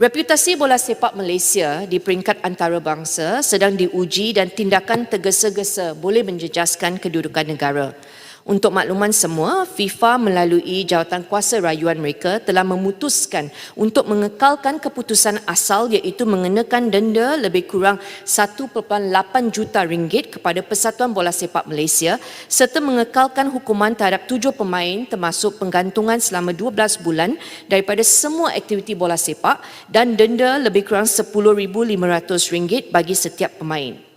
Reputasi bola sepak Malaysia di peringkat antarabangsa sedang diuji dan tindakan tergesa-gesa boleh menjejaskan kedudukan negara. Untuk makluman semua, FIFA melalui jawatan kuasa rayuan mereka telah memutuskan untuk mengekalkan keputusan asal iaitu mengenakan denda lebih kurang 1.8 juta ringgit kepada Persatuan Bola Sepak Malaysia serta mengekalkan hukuman terhadap tujuh pemain termasuk penggantungan selama 12 bulan daripada semua aktiviti bola sepak dan denda lebih kurang RM10,500 bagi setiap pemain.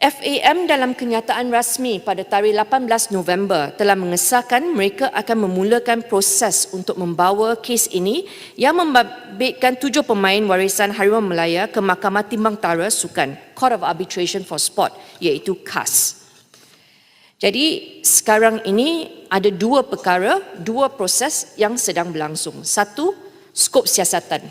FAM dalam kenyataan rasmi pada tarikh 18 November telah mengesahkan mereka akan memulakan proses untuk membawa kes ini yang membabitkan tujuh pemain warisan Harimau Melaya ke Mahkamah Timbang Tara Sukan, Court of Arbitration for Sport, iaitu CAS. Jadi sekarang ini ada dua perkara, dua proses yang sedang berlangsung. Satu, skop siasatan.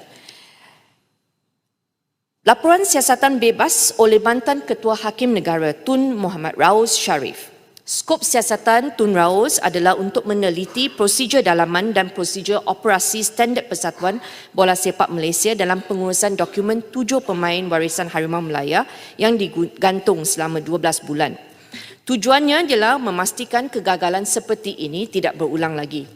Laporan siasatan bebas oleh mantan Ketua Hakim Negara Tun Muhammad Raus Sharif. Skop siasatan Tun Raus adalah untuk meneliti prosedur dalaman dan prosedur operasi standard Persatuan Bola Sepak Malaysia dalam pengurusan dokumen tujuh pemain warisan Harimau Melaya yang digantung selama 12 bulan. Tujuannya adalah memastikan kegagalan seperti ini tidak berulang lagi.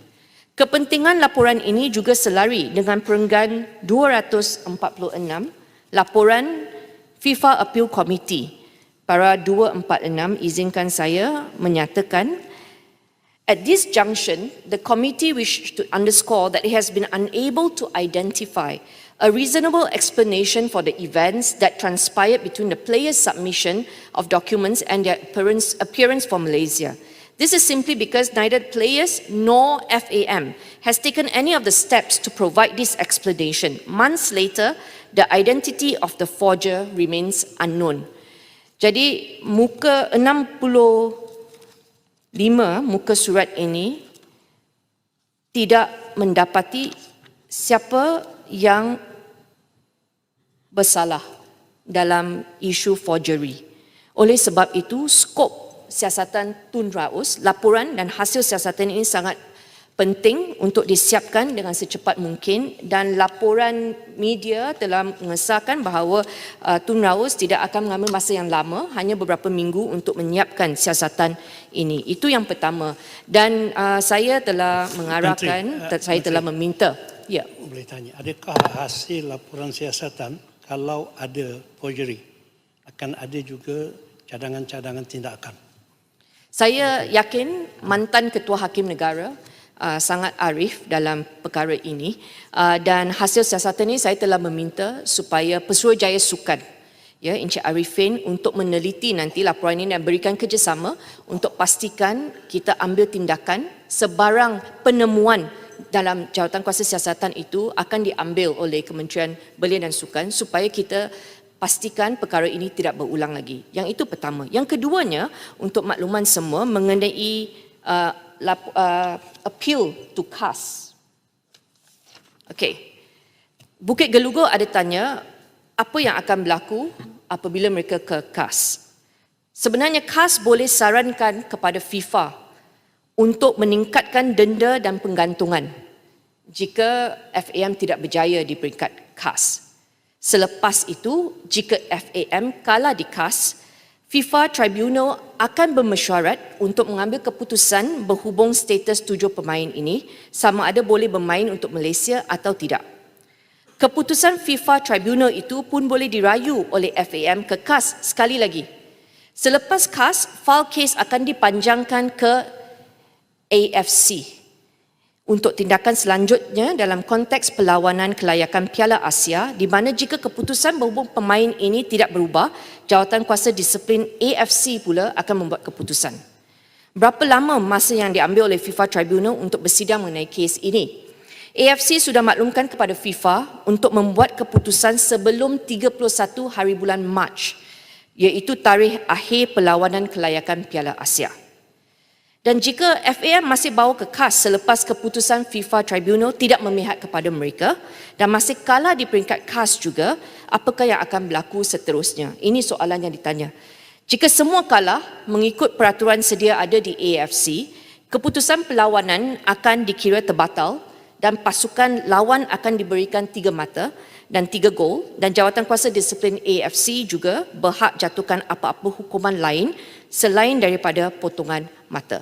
Kepentingan laporan ini juga selari dengan perenggan 246 laporan FIFA Appeal Committee para 246 izinkan saya menyatakan at this junction the committee wish to underscore that it has been unable to identify a reasonable explanation for the events that transpired between the players submission of documents and their appearance, appearance for Malaysia This is simply because neither players nor FAM has taken any of the steps to provide this explanation. Months later, the identity of the forger remains unknown. Jadi muka 65 muka surat ini tidak mendapati siapa yang bersalah dalam isu forgery. Oleh sebab itu skop siasatan Tun Raus, laporan dan hasil siasatan ini sangat penting untuk disiapkan dengan secepat mungkin dan laporan media telah mengesahkan bahawa uh, Tun Raus tidak akan mengambil masa yang lama hanya beberapa minggu untuk menyiapkan siasatan ini. Itu yang pertama. Dan uh, saya telah mengarahkan Menteri, uh, saya Menteri. telah meminta. Ya. Boleh tanya, adakah hasil laporan siasatan kalau ada forgery? Akan ada juga cadangan-cadangan tindakan? Saya yakin mantan ketua hakim negara uh, sangat arif dalam perkara ini. Uh, dan hasil siasatan ini saya telah meminta supaya Pesuruhjaya Sukan ya Encik Arifin untuk meneliti nanti laporan ini dan berikan kerjasama untuk pastikan kita ambil tindakan sebarang penemuan dalam jawatan kuasa siasatan itu akan diambil oleh Kementerian Belia dan Sukan supaya kita pastikan perkara ini tidak berulang lagi. Yang itu pertama. Yang keduanya untuk makluman semua mengenai uh, uh, appeal to CAS. Okey. Bukit Gelugur ada tanya apa yang akan berlaku apabila mereka ke CAS. Sebenarnya CAS boleh sarankan kepada FIFA untuk meningkatkan denda dan penggantungan jika FAM tidak berjaya di peringkat CAS. Selepas itu, jika FAM kalah di CAS, FIFA Tribunal akan bermesyuarat untuk mengambil keputusan berhubung status tujuh pemain ini sama ada boleh bermain untuk Malaysia atau tidak. Keputusan FIFA Tribunal itu pun boleh dirayu oleh FAM ke CAS sekali lagi. Selepas CAS, file kes akan dipanjangkan ke AFC untuk tindakan selanjutnya dalam konteks perlawanan kelayakan Piala Asia di mana jika keputusan berhubung pemain ini tidak berubah, jawatan kuasa disiplin AFC pula akan membuat keputusan. Berapa lama masa yang diambil oleh FIFA Tribunal untuk bersidang mengenai kes ini? AFC sudah maklumkan kepada FIFA untuk membuat keputusan sebelum 31 hari bulan Mac iaitu tarikh akhir perlawanan kelayakan Piala Asia. Dan jika FAM masih bawa ke KAS selepas keputusan FIFA Tribunal tidak memihak kepada mereka dan masih kalah di peringkat KAS juga, apakah yang akan berlaku seterusnya? Ini soalan yang ditanya. Jika semua kalah mengikut peraturan sedia ada di AFC, keputusan perlawanan akan dikira terbatal dan pasukan lawan akan diberikan tiga mata dan tiga gol dan jawatan kuasa disiplin AFC juga berhak jatuhkan apa-apa hukuman lain selain daripada potongan mata.